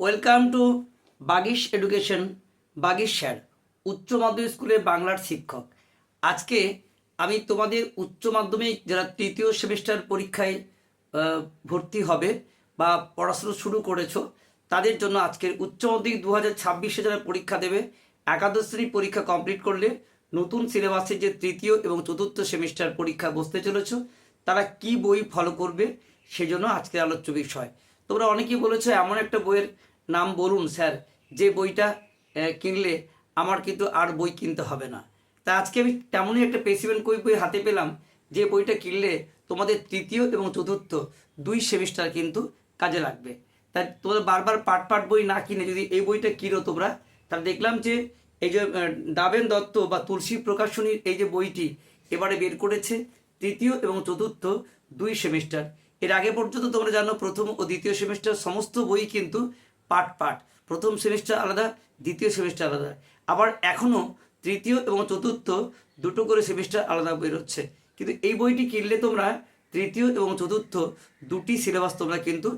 Welcome to Bagish education Bagish sir, উচ্চ মাধ্যমিক স্কুলের বাংলার শিক্ষক। আজকে আমি তোমাদের উচ্চ মাধ্যমিক যারা তৃতীয় সেমিস্টার পরীক্ষায় ভর্তি হবে বা পড়াশুনো শুরু করেছ, তাদের জন্য আজকের উচ্চ মাধ্যমিক দু হাজার ছাব্বিশে যারা পরীক্ষা দেবে, একাদশ শ্রেণি পরীক্ষা কমপ্লিট করলে নতুন সিলেবাসে যে তৃতীয় এবং চতুর্থ সেমিস্টার পরীক্ষা বসতে চলেছ, তারা কি বই ফলো করবে, সেজন্য আজকের আলোচ্য বিষয়। তোমরা অনেকেই বলেছ এমন একটা বইয়ের নাম বলুন, স্যার। যে বইটা কিনলে আমার কিন্তু আর বই কিনতে হবে না। তা আজকে আমি তেমনই একটা পেসিমেন্ট কই বই হাতে পেলাম, যে বইটা কিনলে তোমাদের তৃতীয় এবং চতুর্থ দুই সেমিস্টার কিন্তু কাজে লাগবে। তাই তোমাদের বারবার পাট পাট বই না কিনে যদি এই বইটা কিনো তোমরা, তাহলে দেখলাম যে এই যে ডাবেন দত্ত বা তুলসী প্রকাশনীর এই যে বইটি এবারে বের করেছে তৃতীয় এবং চতুর্থ দুই সেমিস্টার। এর আগে পর্যন্ত তোমরা জানো প্রথম ও দ্বিতীয় সেমিস্টার সমস্ত বই কিন্তু পাট পাট প্রথম সেমিস্টার আলাদা, দ্বিতীয় সেমিস্টার আলাদা। আবার এখনও তৃতীয় এবং চতুর্থ দুটো করে সেমিস্টার আলাদা বেরোচ্ছে কিন্তু এই বইটি কিনলে তোমরা তৃতীয় এবং চতুর্থ দুটি সিলেবাস তোমরা কিন্তু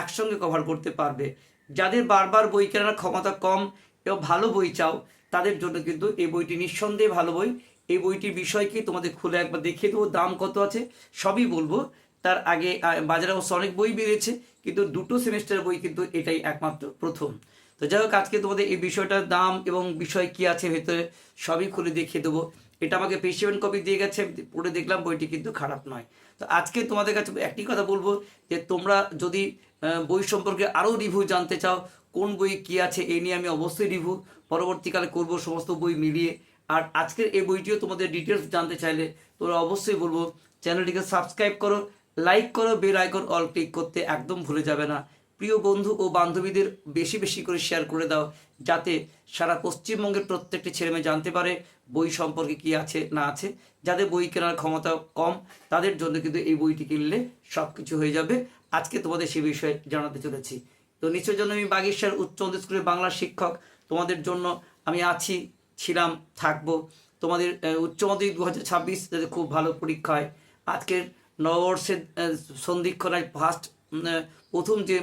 একসঙ্গে কভার করতে পারবে। যাদের বারবার বই কেনার ক্ষমতা কম এবং ভালো বই চাও, তাদের জন্য কিন্তু এই বইটি নিঃসন্দেহে ভালো বই। এই বইটির বিষয়কে তোমাদের খুলে একবার দেখিয়ে দেবো, দাম কত আছে, সবই বলব। তার আগে বাজারে অবশ্য অনেক বই বেরিয়েছে, কিন্তু দুটো সেমিস্টার বই কিন্তু এটাই একমাত্র প্রথম। তো যাই হোক, আজকে তোমাদের এই বিষয়টার দাম এবং বিষয় কি আছে ভেতরে সবই খুলে দেখিয়ে দেবো। এটা আমাকে পেশিমেন্ট কপি দিয়ে গেছে, পড়ে দেখলাম বইটি কিন্তু খারাপ নয়। তো আজকে তোমাদের কাছে একটি কথা বলব যে, তোমরা যদি বই সম্পর্কে আরও রিভিউ জানতে চাও, কোন বই কি আছে এই নিয়ে আমি অবশ্যই রিভিউ পরবর্তীকালে করব সমস্ত বই মিলিয়ে। আর আজকের এই বইটিও তোমাদের ডিটেলস জানতে চাইলে তোমরা অবশ্যই বলব চ্যানেলটিকে সাবস্ক্রাইব করো লাইক করো বেল আইকন অল ক্লিক করতে একদম ভুলে যাবে না। প্রিয় বন্ধু ও বান্ধবীদের বেশি বেশি করে শেয়ার করে দাও, যাতে সারা পশ্চিমবঙ্গের প্রত্যেকটি ছেলেমেয়ে জানতে পারে বই সম্পর্কে কি আছে, না আছে। যাদের বই কেনার ক্ষমতা কম, তাদের জন্য কিন্তু এই বইটি কিনলে সব কিছু হয়ে যাবে। আজকে তোমাদের সে বিষয়ে জানাতে চলেছি। তো নিশ্চয় জন্য আমি বাগেশ্বর উচ্চ স্কুলের বাংলা শিক্ষক। তোমাদের জন্য আমি আছি, ছিলাম, থাকব। তোমাদের উচ্চ মাধ্যমিক দু হাজার ছাব্বিশ যাতে খুব ভালো পরীক্ষা হয়। আজকের নববর্ষের আহ, সন্ধিক্ষণায় ফার্স্ট প্রথম যে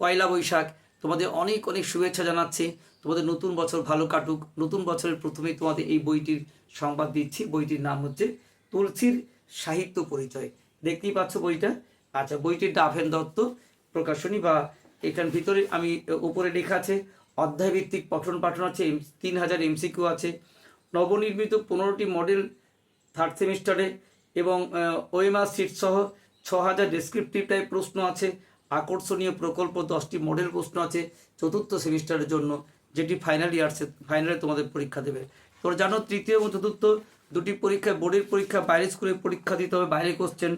পয়লা বৈশাখ তোমাদের অনেক অনেক শুভেচ্ছা জানাচ্ছি। তোমাদের নতুন বছর ভালো কাটুক। নতুন বছরের প্রথমেই তোমাদের এই বইটির সংবাদ দিচ্ছি। বইটির নাম হচ্ছে তুলসীর সাহিত্য পরিচয়। দেখতেই পাচ্ছ বইটা? আচ্ছা বইটির ডাভেন দত্ত প্রকাশনী বা এখান ভিতরে আমি উপরে লেখা আছে অধ্যায়ভিত্তিক পঠন পাঠন আছে তিন হাজার এমসিকিউ আছে। নবনির্মিত পনেরোটি মডেল থার্ড সেমিস্টারে এবং ওএমআর সিট সহ ছ হাজার ডেসক্রিপটিভ টাইপ প্রশ্ন আছে। আকর্ষণীয় প্রকল্প দশটি মডেল প্রশ্ন আছে চতুর্থ সেমিস্টারের জন্য, যেটি ফাইনাল ইয়ার্সে ফাইনালে তোমাদের পরীক্ষা দেবে। তোমরা জানো তৃতীয় এবং চতুর্থ দুটি পরীক্ষা বোর্ডের পরীক্ষা বাইরে স্কুলে পরীক্ষা দিতে হবে বাইরে কোশ্চেন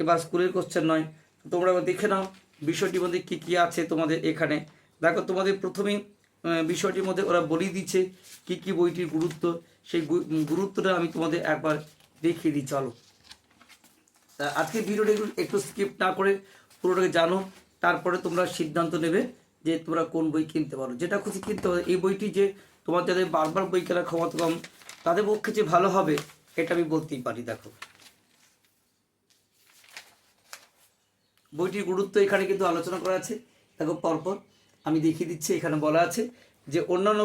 এবার স্কুলের কোশ্চেন নয়। তোমরা দেখে নাও বিষয়টির মধ্যে কী কী আছে তোমাদের এখানে। দেখো, তোমাদের প্রথমেই বিষয়টির মধ্যে ওরা বলেই দিচ্ছে কি কি বইটির গুরুত্ব। সেই গুরুত্বটা আমি তোমাদের একবার দেখিয়ে দিই, চলো। আজকে ভিডিওটা একটু স্কিপ না করে পুরোটাকে জানো। তারপরে তোমরা সিদ্ধান্ত নেবে যে তোমরা কোন বই কিনতে পারো। যেটা খুশি কিনতে হবে এই বইটি যে তোমার যাদের বারবার বই কেনার ক্ষমতা কম, তাদের পক্ষে যে ভালো হবে, এটা আমি বলতেই পারি, দেখো। বইটির গুরুত্ব এখানে কিন্তু আলোচনা করা আছে। দেখো, পরপর আমি দেখিয়ে দিচ্ছি, এখানে বলা আছে যে অন্যান্য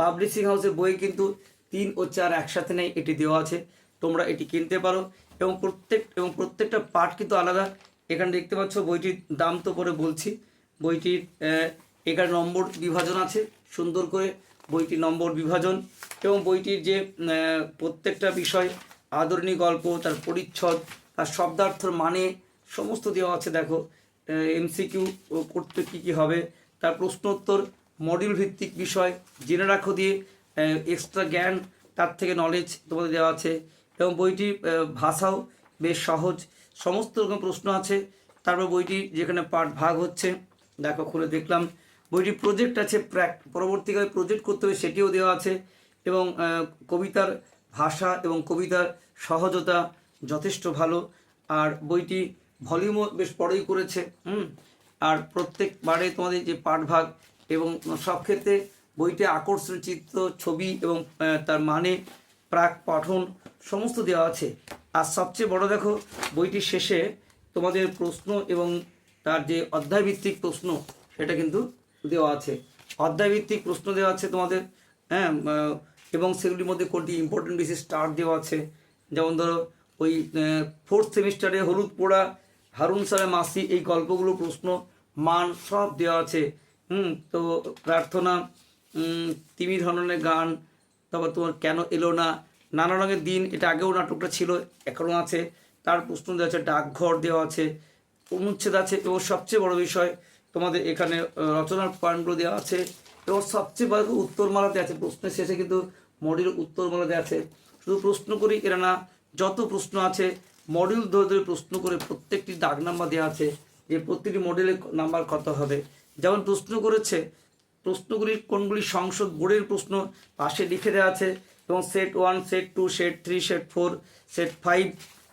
পাবলিশিং হাউসের বই কিন্তু তিন ও চার একসাথে নেই, এটি দেওয়া আছে। তোমরা এটি কিনতে পারো। এবং প্রত্যেক, এবং প্রত্যেকটা পার্ট কিন্তু আলাদা। এখানে দেখতে পাচ্ছ বইটির দাম তো পরে বলছি। বইটির এখানে নম্বর বিভাজন আছে। সুন্দর করে বইটির নম্বর বিভাজন এবং বইটির যে প্রত্যেকটা বিষয়, আদরণী গল্প, তার পরিচ্ছদ, তার শব্দার্থর মানে সমস্ত দেওয়া আছে দেখো। এমসিকিউ করতে কী কী হবে? তার প্রশ্নোত্তর মডিউল ভিত্তিক বিষয়, জেনে রাখো দিয়ে এক্সট্রা জ্ঞান, তার থেকে নলেজ তোমাদের দেওয়া আছে। এবং বইটির আহ, ভাষাও বেশ সহজ। সমস্ত রকম প্রশ্ন আছে। তারপর বইটি যেখানে পার্ট ভাগ হচ্ছে দেখো খুলে দেখলাম। বইটি প্রজেক্ট আছে প্র্যাক পরবর্তীকালে প্রজেক্ট করতে হবে সেটিও দেওয়া আছে এবং কবিতার ভাষা এবং কবিতার সহজতা যথেষ্ট ভালো। আর বইটি ভলিউমও বেশ বড়ই করেছে হুম? আর প্রত্যেকবারে তোমাদের যে পাঠভাগ এবং সব ক্ষেত্রে বইটি আকর্ষণ চিত্র ছবি এবং তার মানে প্রাক পঠন সমস্ত দেওয়া আছে। আর সবচেয়ে বড় দেখো বইটির শেষে তোমাদের প্রশ্ন এবং তার যে অধ্যায়ভিত্তিক প্রশ্ন, সেটা কিন্তু দেওয়া আছে। অধ্যায়ভিত্তিক প্রশ্ন দেওয়া আছে তোমাদের হ্যাঁ এবং সেগুলির মধ্যে কোনটি ইম্পর্টেন্ট বেশি স্টার দেওয়া আছে? যেমন ধরো, ওই ফোর্থ সেমিস্টারে হলুদ পোড়া, হারুন সারে মাসি, এই গল্পগুলো প্রশ্ন, মান সব দেওয়া আছে। হুম, তো প্রার্থনা তিমি ধরনের গান তারপর তোমার কেন এলো না? নানা রঙের দিন, এটা আগেও নাটকটা ছিল, এখনও আছে। তার প্রশ্ন দেওয়া আছে, ডাকঘর দেওয়া আছে, অনুচ্ছেদ আছে। এবং সবচেয়ে বড় বিষয়, তোমাদের এখানে রচনার পয়েন্টগুলো দেওয়া আছে। এবং সবচেয়ে বড় উত্তরমালাতে আছে। প্রশ্নের শেষে কিন্তু মডিউল উত্তরমালাতে আছে। শুধু প্রশ্ন করি এরা না, যত প্রশ্ন আছে, মডিউল ধরে ধরে প্রশ্ন করে প্রত্যেকটি ডাক নাম্বার দেওয়া আছে যে প্রত্যেকটি মডেলের নাম্বার কত হবে। যেমন প্রশ্ন করেছে প্রশ্নগুলির কোনগুলি সংসদ বোর্ডের প্রশ্ন পাশে লিখে দেওয়া আছে এবং set one, set two, set three, set four, set five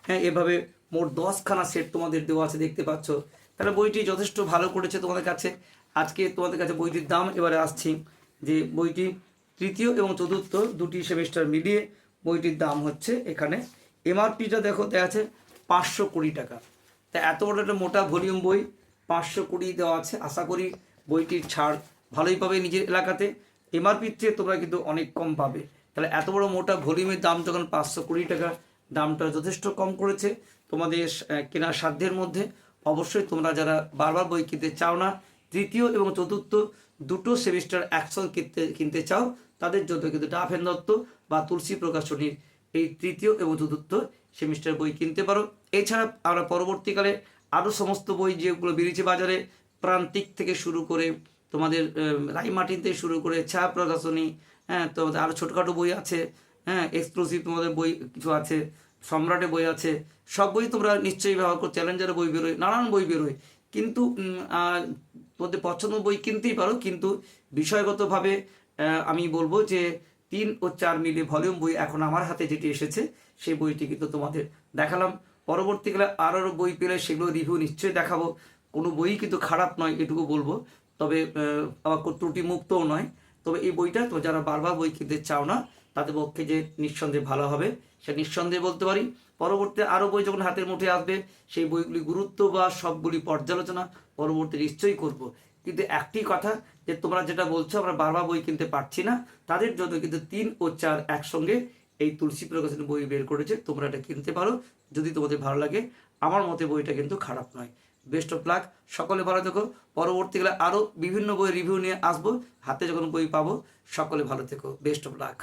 হ্যাঁ এভাবে মোট দশখানা সেট তোমাদের দেওয়া আছে, দেখতে পাচ্ছ। তাহলে বইটি যথেষ্ট ভালো করেছে তোমাদের কাছে। আজকে তোমাদের কাছে বইটির দাম, এবারে আসছি যে বইটি তৃতীয় এবং চতুর্থ দুটি সেমিস্টার মিলিয়ে বইটির দাম হচ্ছে এখানে। এমআরপিটা দেখো দেখা আছে পাঁচশো কুড়ি টাকা। তা এত বড় একটা মোটা ভলিউম বই, পাঁচশো কুড়ি দেওয়া আছে। আশা করি বইটির ছাড় ভালোই পাবে নিজের এলাকাতে। এমআরপির থেকে তোমরা কিন্তু অনেক কম পাবে। তাহলে এত বড় মোটা ভলিউমের দাম যখন পাঁচশো কুড়ি টাকা দামটা যথেষ্ট কম করেছে তোমাদের কেনার সাধ্যের মধ্যে, অবশ্যই তোমরা যারা বারবার বই কিনতে চাও না, তৃতীয় এবং চতুর্থ দুটো সেমিস্টার একসঙ্গে কিনতে কিনতে চাও, তাদের জন্য কিন্তু ডাফেন দত্ত বা তুলসী প্রকাশনীর এই তৃতীয় এবং চতুর্থ সেমিস্টার বই কিনতে পারো। এছাড়া আমরা পরবর্তীকালে আরও সমস্ত বই যেগুলো বেরিয়েছে বাজারে, প্রান্তিক থেকে শুরু করে তোমাদের আহ, রাইমার্টিন থেকে শুরু করে ছা প্রকাশনী হ্যাঁ তোমাদের আরও ছোটোখাটো বই আছে হ্যাঁ এক্সক্লুসিভ তোমাদের বই কিছু আছে সম্রাটের বই আছে সব বই তোমরা নিশ্চয়ই ব্যবহার করো চ্যালেঞ্জারের বই বেরোয় নানান বই বেরোয়। কিন্তু তোমাদের পছন্দ বই কিনতেই পারো কিন্তু বিষয়গতভাবে আমি বলব যে তিন ও চার মিলে ভলিউম বই এখন আমার হাতে যেটি এসেছে সেই বইটি কিন্তু তোমাদের দেখালাম। পরবর্তীকালে আরও বই পেলে সেগুলো রিভিউ নিশ্চয়ই দেখাবো। কোনো বই কিন্তু খারাপ নয় এটুকু বলব। তবে আবার কোনো ত্রুটি মুক্তও নয়। তবে এই বইটা তো যারা বারবার বই কিনতে চাও না, তাদের পক্ষে যে নিঃসন্দেহে ভালো হবে, সে নিঃসন্দেহে বলতে পারি। পরবর্তী আরও বই যখন হাতের মুঠে আসবে, সেই বইগুলি গুরুত্ব বা সবগুলি পর্যালোচনা পরবর্তী নিশ্চয়ই করব। কিন্তু একটি কথা, যে তোমরা যেটা বলছো, আমরা বারবার বই কিনতে পারছি না, তাদের জন্য কিন্তু তিন ও চার একসঙ্গে এই তুলসী প্রকাশনী বই বের করেছে। তোমরা এটা কিনতে পারো। যদি তোমাদের ভালো লাগে, আমার মতে বইটা কিন্তু খারাপ নয়। বেস্ট অফ লাক সকলে ভালো থেকো। পরবর্তীকালে আরও বিভিন্ন বই রিভিউ নিয়ে আসব। হাতে যখন বই পাবো, সকলে ভালো থেকো। Best of luck